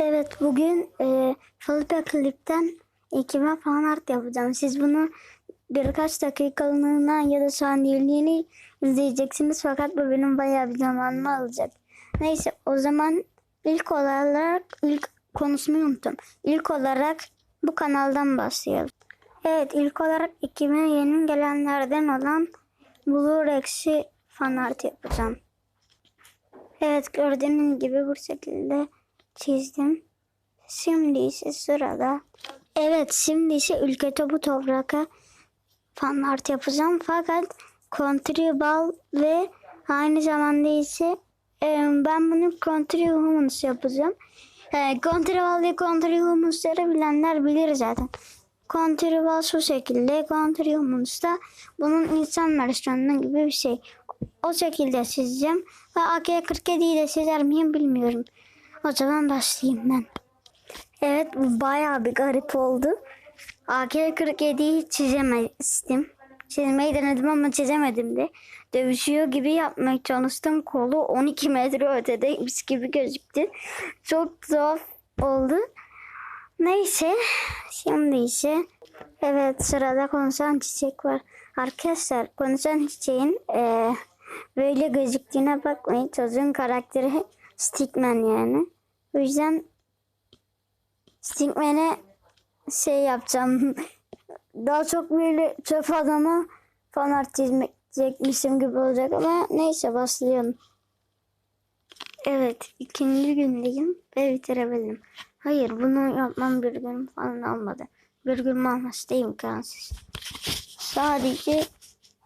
Evet bugün e, Felipe Klip'ten ekime fan art yapacağım. Siz bunu birkaç dakikalığına ya da saniyeliğine izleyeceksiniz fakat bu benim bayağı bir zamanımı alacak. Neyse o zaman ilk olarak ilk konusunu unuttum. İlk olarak bu kanaldan başlayalım. Evet ilk olarak ekime yeni gelenlerden olan Blue Rex'i fan art yapacağım. Evet gördüğünüz gibi bu şekilde çizdim. Şimdi ise sırada. Evet şimdi ise ülke topu topraka fan art yapacağım. Fakat country ball ve aynı zamanda ise e, ben bunu country humans yapacağım. E, country ball ve country humans'ları bilenler bilir zaten. Country ball şu şekilde. Country humans da bunun insan versiyonu gibi bir şey. O şekilde çizeceğim. Ve AK-47'yi de çizer miyim bilmiyorum. O zaman başlayayım ben. Evet bu bayağı bir garip oldu. AK-47'yi çizemezdim. Çizmeyi denedim ama çizemedim de. Dövüşüyor gibi yapmaya çalıştım. Kolu 12 metre ötedeymiş gibi gözüktü. Çok tuhaf oldu. Neyse. Şimdi ise evet sırada konuşan çiçek var. Arkadaşlar konuşan çiçeğin eee, böyle gözüktüğüne bakmayın. Çocuğun karakteri Stickman yani. O yüzden Stickman'e şey yapacağım. Daha çok böyle çöp adama fan art çizecekmişim gibi olacak ama neyse başlayalım. Evet ikinci gündeyim ve bitirebildim. Hayır bunu yapmam bir gün falan almadı. Bir gün alması da imkansız. Sadece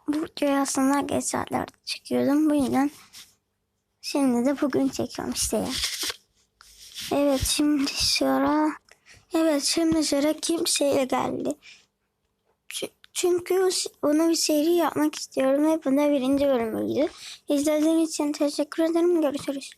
bu videoya aslında geç saatlerde çekiyordum. Bu yüzden şimdi de bugün çekiyorum işte ya. Evet şimdi sıra Evet şimdi sıra kimseye geldi. Çünkü ona bir seri yapmak istiyorum ve bunda birinci bölümüydü. İzlediğiniz için teşekkür ederim. Görüşürüz.